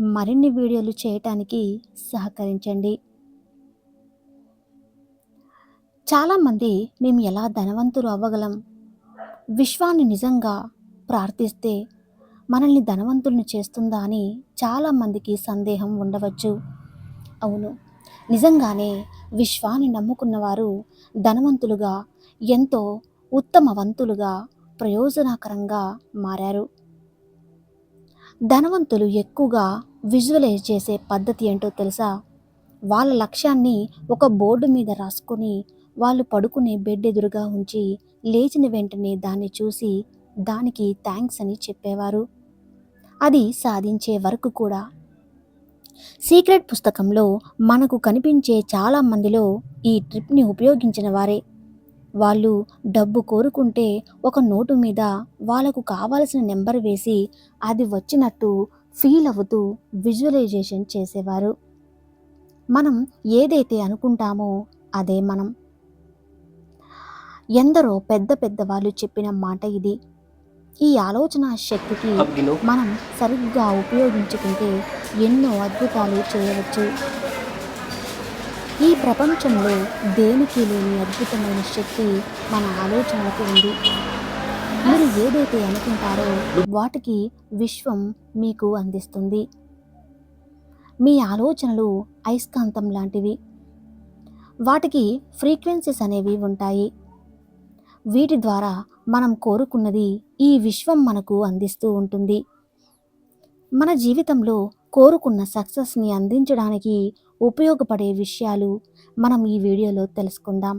మరిన్ని వీడియోలు చేయటానికి సహకరించండి. చాలామంది మేము ఎలా ధనవంతులు అవ్వగలం? విశ్వాన్ని నిజంగా ప్రార్థిస్తే మనల్ని ధనవంతుల్ని చేస్తుందా అని చాలామందికి సందేహం ఉండవచ్చు. అవును నిజంగానే విశ్వాన్ని నమ్ముకున్నవారు ధనవంతులుగా ఎంతో ఉత్తమవంతులుగా ప్రయోజనకరంగా మారారు. ధనవంతులు ఎక్కువగా విజువలైజ్ చేసే పద్ధతి ఏంటో తెలుసా? వాళ్ళ లక్ష్యాన్ని ఒక బోర్డు మీద రాసుకొని వాళ్ళు పడుకునే బెడ్ ఎదురుగా ఉంచి లేచిన వెంటనే దాన్ని చూసి దానికి థ్యాంక్స్ అని చెప్పేవారు. అది సాధించే వరకు కూడా. సీక్రెట్ పుస్తకంలో మనకు కనిపించే చాలా మందిలో ఈ ట్రిప్ని ఉపయోగించిన వారే. వాళ్ళు డబ్బు కోరుకుంటే ఒక నోటు మీద వాళ్ళకు కావాల్సిన నెంబర్ వేసి అది వచ్చినట్టు ఫీల్ అవుతూ విజువలైజేషన్ చేసేవారు. మనం ఏదైతే అనుకుంటామో అదే మనం. ఎందరో పెద్ద పెద్ద వాళ్ళు చెప్పిన మాట ఇది. ఈ ఆలోచన శక్తికి మనం సరిగ్గా ఉపయోగించుకుంటే ఎన్నో అద్భుతాలు చేయవచ్చు. ఈ ప్రపంచంలో దేనికి లేని అద్భుతమైన శక్తి మన ఆలోచనలకు ఉంది. మీరు ఏదైతే అనుకుంటారో వాటికి విశ్వం మీకు అందిస్తుంది. మీ ఆలోచనలు అయస్కాంతం లాంటివి. వాటికి ఫ్రీక్వెన్సీస్ అనేవి ఉంటాయి. వీటి ద్వారా మనం కోరుకున్నది ఈ విశ్వం మనకు అందిస్తూ ఉంటుంది. మన జీవితంలో కోరుకున్న సక్సెస్ని అందించడానికి ఉపయోగపడే విషయాలు మనం ఈ వీడియోలో తెలుసుకుందాం.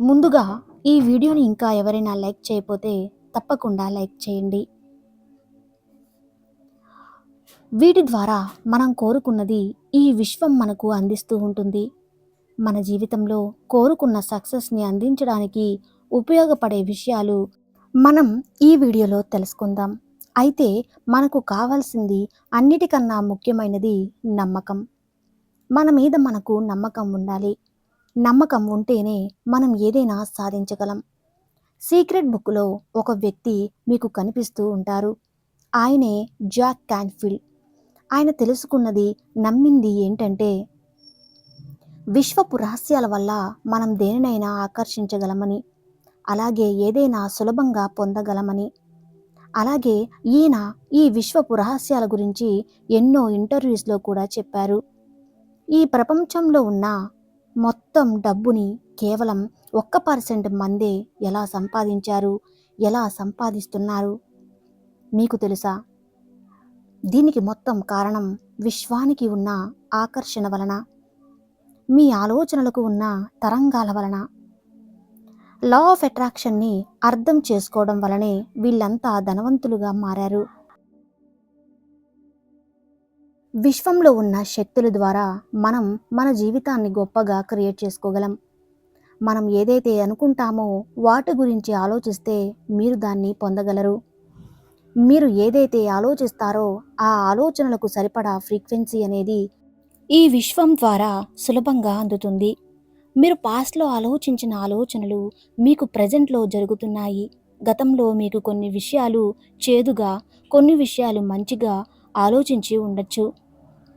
ముందుగా ఈ వీడియోని ఇంకా ఎవరైనా లైక్ చేయకపోతే తప్పకుండా లైక్ చేయండి. వీటి ద్వారా మనం కోరుకున్నది ఈ విశ్వం మనకు అందిస్తూ ఉంటుంది. మన జీవితంలో కోరుకున్న సక్సెస్ని అందించడానికి ఉపయోగపడే విషయాలు మనం ఈ వీడియోలో తెలుసుకుందాం. అయితే మనకు కావాల్సింది అన్నిటికన్నా ముఖ్యమైనది నమ్మకం. మన మీద మనకు నమ్మకం ఉండాలి. నమ్మకం ఉంటేనే మనం ఏదైనా సాధించగలం. సీక్రెట్ బుక్లో ఒక వ్యక్తి మీకు కనిపిస్తూ ఉంటారు. ఆయనే జాక్ క్యాన్ఫీల్డ్ ఆయన తెలుసుకున్నది నమ్మింది ఏంటంటే విశ్వపు రహస్యాల వల్ల మనం దేనినైనా ఆకర్షించగలమని అలాగే ఏదైనా సులభంగా పొందగలమని. అలాగే ఈయన ఈ విశ్వపు రహస్యాల గురించి ఎన్నో ఇంటర్వ్యూస్లో కూడా చెప్పారు. ఈ ప్రపంచంలో ఉన్న మొత్తం డబ్బుని కేవలం ఒక్క పర్సెంట్ మందే ఎలా సంపాదించారు? ఎలా సంపాదిస్తున్నారు? మీకు తెలుసా? దీనికి మొత్తం కారణం విశ్వానికి ఉన్న ఆకర్షణ వలన మీ ఆలోచనలకు ఉన్న తరంగాల వలన. లా ఆఫ్ అట్రాక్షన్ని అర్థం చేసుకోవడం వలనే వీళ్ళంతా ధనవంతులుగా మారారు. విశ్వంలో ఉన్న శక్తుల ద్వారా మనం మన జీవితాన్ని గొప్పగా క్రియేట్ చేసుకోగలం. మనం ఏదైతే అనుకుంటామో వాటి గురించి ఆలోచిస్తే మీరు దాన్ని పొందగలరు. మీరు ఏదైతే ఆలోచిస్తారో ఆ ఆలోచనలకు సరిపడా ఫ్రీక్వెన్సీ అనేది ఈ విశ్వం ద్వారా సులభంగా అందుతుంది. మీరు పాస్ట్లో ఆలోచించిన ఆలోచనలు మీకు ప్రజెంట్లో జరుగుతున్నాయి. గతంలో మీకు కొన్ని విషయాలు చేదుగా కొన్ని విషయాలు మంచిగా ఆలోచించి ఉండొచ్చు.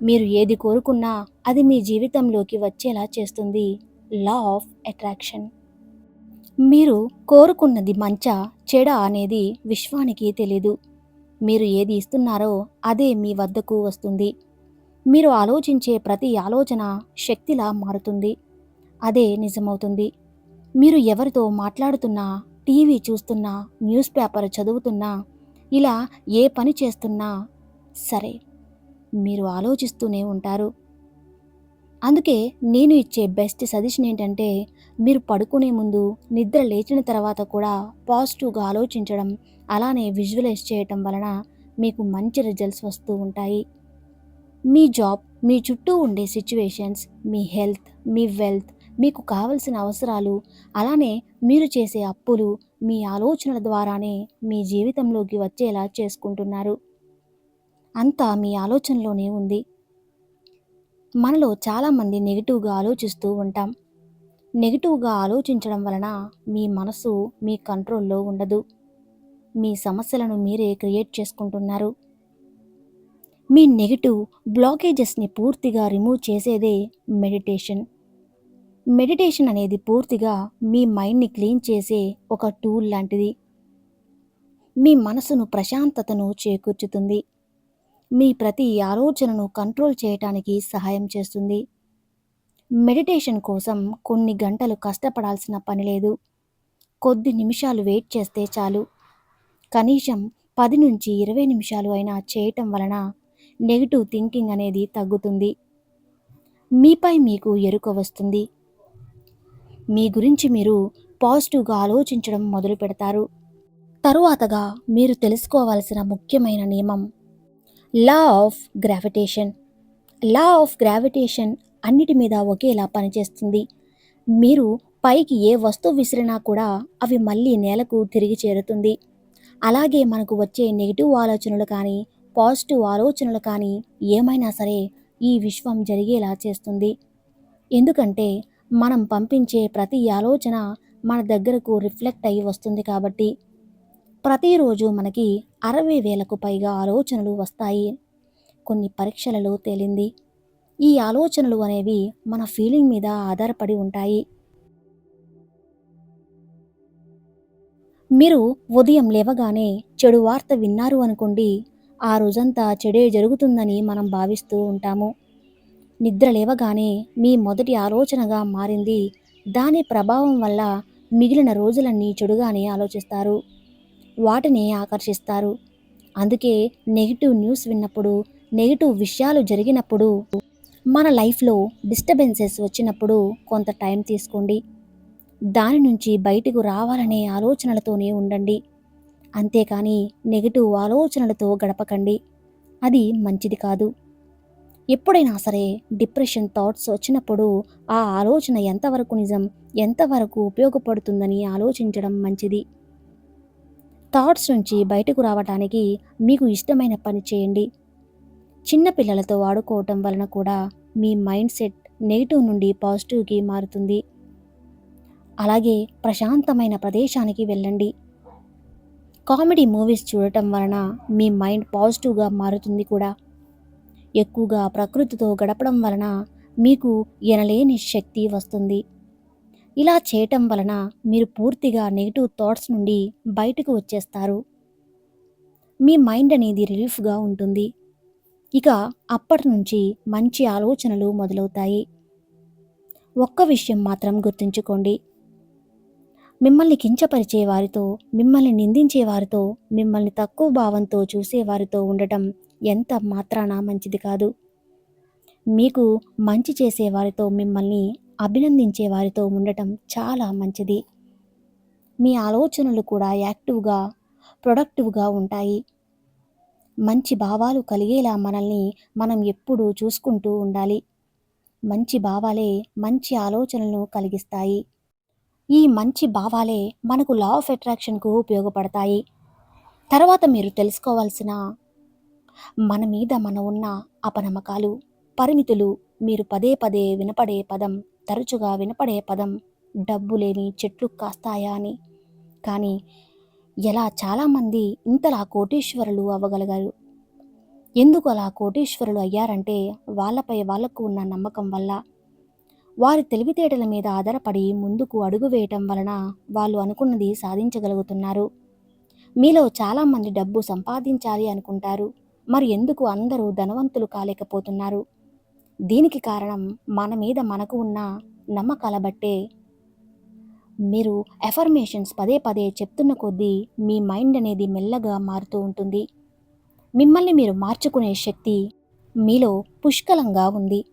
మీరు ఏది కోరుకున్నా అది మీ జీవితంలోకి వచ్చేలా చేస్తుంది. Law of attraction. మీరు కోరుకున్నది మంచా చెడ అనేది విశ్వానికి తెలీదు. మీరు ఏది ఇస్తున్నారో అదే మీ వద్దకు వస్తుంది. మీరు ఆలోచించే ప్రతి ఆలోచన శక్తిలా మారుతుంది. అదే నిజమవుతుంది. మీరు ఎవరితో మాట్లాడుతున్నా టీవీ చూస్తున్నా న్యూస్ పేపర్ చదువుతున్నా ఇలా ఏ పని చేస్తున్నా సరే మీరు ఆలోచిస్తూనే ఉంటారు. అందుకే నేను ఇచ్చే బెస్ట్ సజెషన్ ఏంటంటే మీరు పడుకునే ముందు నిద్ర లేచిన తర్వాత కూడా పాజిటివ్గా ఆలోచించడం అలానే విజువలైజ్ చేయటం వలన మీకు మంచి రిజల్ట్స్ వస్తూ ఉంటాయి. మీ జాబ్ మీ చుట్టూ ఉండే సిచ్యువేషన్స్ మీ హెల్త్ మీ వెల్త్ మీకు కావలసిన అవసరాలు అలానే మీరు చేసే అప్పులు మీ ఆలోచనల ద్వారానే మీ జీవితంలోకి వచ్చేలా చేసుకుంటున్నారు. అంతా మీ ఆలోచనలోనే ఉంది. మనలో చాలామంది నెగిటివ్గా ఆలోచిస్తూ ఉంటాం. నెగిటివ్గా ఆలోచించడం వలన మీ మనసు మీ కంట్రోల్లో ఉండదు. మీ సమస్యలను మీరే క్రియేట్ చేసుకుంటున్నారు. మీ నెగిటివ్ బ్లాకేజెస్ని పూర్తిగా రిమూవ్ చేసేదే మెడిటేషన్. మెడిటేషన్ అనేది పూర్తిగా మీ మైండ్ని క్లీన్ చేసే ఒక టూల్ లాంటిది. మీ మనసును ప్రశాంతతను చేకూర్చుతుంది. మీ ప్రతి ఆలోచనను కంట్రోల్ చేయటానికి సహాయం చేస్తుంది. మెడిటేషన్ కోసం కొన్ని గంటలు కష్టపడాల్సిన పని లేదు. కొద్ది నిమిషాలు వెయిట్ చేస్తే చాలు. కనీసం పది నుంచి ఇరవై నిమిషాలు అయినా చేయటం వలన నెగిటివ్ థింకింగ్ అనేది తగ్గుతుంది. మీపై మీకు ఎరుక వస్తుంది. మీ గురించి మీరు పాజిటివ్గా ఆలోచించడం మొదలు పెడతారు తరువాతగా మీరు తెలుసుకోవాల్సిన ముఖ్యమైన నియమం law of gravitation. Law of gravitation అన్నిటి మీద ఒకేలా పనిచేస్తుంది. మీరు పైకి ఏ వస్తువు విసిరినా కూడా అవి మళ్ళీ నేలకు తిరిగి చేరుతుంది. అలాగే మనకు వచ్చే నెగిటివ్ ఆలోచనలు కానీ పాజిటివ్ ఆలోచనలు కానీ ఏమైనా సరే ఈ విశ్వం జరిగేలా చేస్తుంది. ఎందుకంటే మనం పంపించే ప్రతి ఆలోచన మన దగ్గరకు రిఫ్లెక్ట్ అయ్యి వస్తుంది కాబట్టి. ప్రతిరోజు మనకి అరవై వేలకు పైగా ఆలోచనలు వస్తాయి. కొన్ని పరీక్షలలో తేలింది. ఈ ఆలోచనలు అనేవి మన ఫీలింగ్ మీద ఆధారపడి ఉంటాయి. మీరు ఉదయం లేవగానే చెడు వార్త విన్నారు అనుకోండి ఆ రోజంతా చెడే జరుగుతుందని మనం భావిస్తూ ఉంటాము. నిద్ర లేవగానే మీ మొదటి ఆలోచనగా మారింది. దాని ప్రభావం వల్ల మిగిలిన రోజులన్నీ చెడుగానే ఆలోచిస్తారు. వాటిని ఆకర్షిస్తారు. అందుకే నెగిటివ్ న్యూస్ విన్నప్పుడు నెగిటివ్ విషయాలు జరిగినప్పుడు మన లైఫ్లో డిస్టర్బెన్సెస్ వచ్చినప్పుడు కొంత టైం తీసుకోండి. దాని నుంచి బయటకు రావాలనే ఆలోచనలతోనే ఉండండి. అంతేకాని నెగిటివ్ ఆలోచనలతో గడపకండి. అది మంచిది కాదు. ఎప్పుడైనా సరే డిప్రెషన్ థాట్స్ వచ్చినప్పుడు ఆ ఆలోచన ఎంతవరకు నిజం ఎంతవరకు ఉపయోగపడుతుందని ఆలోచించడం మంచిది. థాట్స్ నుంచి బయటకు రావటానికి మీకు ఇష్టమైన పని చేయండి. చిన్నపిల్లలతో ఆడుకోవటం వలన కూడా మీ మైండ్ సెట్ నెగిటివ్ నుండి పాజిటివ్కి మారుతుంది. అలాగే ప్రశాంతమైన ప్రదేశానికి వెళ్ళండి. కామెడీ మూవీస్ చూడటం వలన మీ మైండ్ పాజిటివ్గా మారుతుంది కూడా. ఎక్కువగా ప్రకృతితో గడపడం వలన మీకు ఎనలేని శక్తి వస్తుంది. ఇలా చేయటం వలన మీరు పూర్తిగా నెగిటివ్ థాట్స్ నుండి బయటకు వచ్చేస్తారు. మీ మైండ్ అనేది రిలీఫ్గా ఉంటుంది. ఇక అప్పటి నుంచి మంచి ఆలోచనలు మొదలవుతాయి. ఒక్క విషయం మాత్రం గుర్తుంచుకోండి. మిమ్మల్ని కించపరిచే వారితో మిమ్మల్ని నిందించే వారితో మిమ్మల్ని తక్కువ భావంతో చూసేవారితో ఉండటం ఎంత మాత్రాన మంచిది కాదు. మీకు మంచి చేసేవారితో మిమ్మల్ని అభినందించే వారితో ఉండటం చాలా మంచిది. మీ ఆలోచనలు కూడా యాక్టివ్గా ప్రొడక్టివ్గా ఉంటాయి. మంచి భావాలు కలిగేలా మనల్ని మనం ఎప్పుడూ చూసుకుంటూ ఉండాలి. మంచి భావాలే మంచి ఆలోచనలను కలిగిస్తాయి. ఈ మంచి భావాలే మనకు లా ఆఫ్ అట్రాక్షన్కు ఉపయోగపడతాయి. తర్వాత మీరు తెలుసుకోవాల్సిన మన మీద మన ఉన్న అపనమ్మకాలు పరిమితులు మీరు పదే పదే వినపడే పదం తరచుగా వినపడే పదం డబ్బు లేని చెట్లు కాస్తాయా అని. కానీ ఎలా చాలామంది ఇంతలా కోటీశ్వరులు అవ్వగలిగారు? ఎందుకు అలా కోటీశ్వరులు అయ్యారంటే వాళ్ళపై వాళ్ళకు ఉన్న నమ్మకం వల్ల. వారి తెలివితేటల మీద ఆధారపడి ముందుకు అడుగు వేయటం వలన వాళ్ళు అనుకున్నది సాధించగలుగుతున్నారు. మీలో చాలామంది డబ్బు సంపాదించాలి అనుకుంటారు. మరి ఎందుకు అందరూ ధనవంతులు కాలేకపోతున్నారు? దీనికి కారణం మన మీద మనకు ఉన్న నమ్మకాల బట్టే మీరు ఎఫర్మేషన్స్ పదే పదే చెప్తున్న కొద్దీ మీ మైండ్ అనేది మెల్లగా మారుతూ ఉంటుంది. మిమ్మల్ని మీరు మార్చుకునే శక్తి మీలో పుష్కలంగా ఉంది.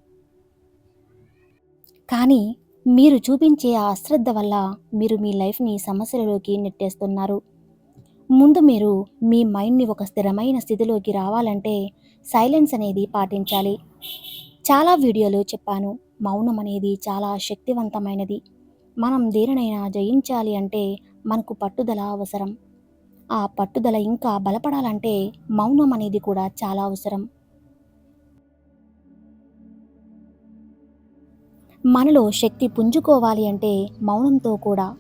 కానీ మీరు చూపించే ఆ అశ్రద్ధ వల్ల మీరు మీ లైఫ్ని సమస్యలలోకి నెట్టేస్తున్నారు. ముందు మీరు మీ మైండ్ని ఒక స్థిరమైన స్థితిలోకి రావాలంటే సైలెన్స్ అనేది పాటించాలి. చాలా వీడియోలు చెప్పాను. మౌనం అనేది చాలా శక్తివంతమైనది. మనం దేనినైనా జయించాలి అంటే మనకు పట్టుదల అవసరం. ఆ పట్టుదల ఇంకా బలపడాలంటే మౌనం అనేది కూడా చాలా అవసరం. మనలో శక్తి పుంజుకోవాలి అంటే మౌనంతో కూడా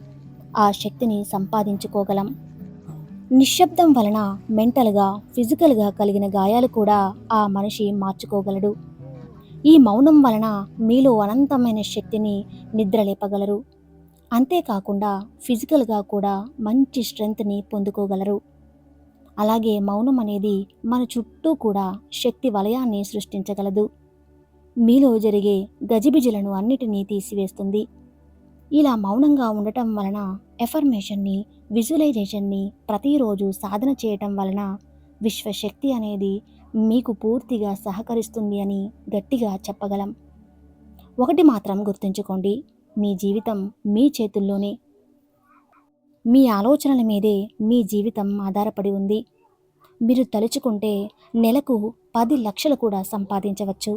ఆ శక్తిని సంపాదించుకోగలం. నిశ్శబ్దం వలన మెంటల్గా ఫిజికల్గా కలిగిన గాయాలు కూడా ఆ మనిషి మార్చుకోగలడు. ఈ మౌనం వలన మీలో అనంతమైన శక్తిని నిద్రలేపగలరు. అంతేకాకుండా ఫిజికల్గా కూడా మంచి స్ట్రెంగ్త్ని పొందుకోగలరు. అలాగే మౌనం అనేది మన చుట్టూ కూడా శక్తి వలయాన్ని సృష్టించగలదు. మీలో జరిగే గజిబిజిలను అన్నిటినీ తీసివేస్తుంది. ఇలా మౌనంగా ఉండటం వలన ఎఫర్మేషన్ని విజువలైజేషన్ని ప్రతిరోజు సాధన చేయటం వలన విశ్వశక్తి అనేది మీకు పూర్తిగా సహకరిస్తుంది అని గట్టిగా చెప్పగలం. ఒకటి మాత్రం గుర్తుంచుకోండి మీ జీవితం మీ చేతుల్లోనే. మీ ఆలోచనల మీదే మీ జీవితం ఆధారపడి ఉంది. మీరు తలుచుకుంటే నెలకు పది లక్షలు కూడా సంపాదించవచ్చు.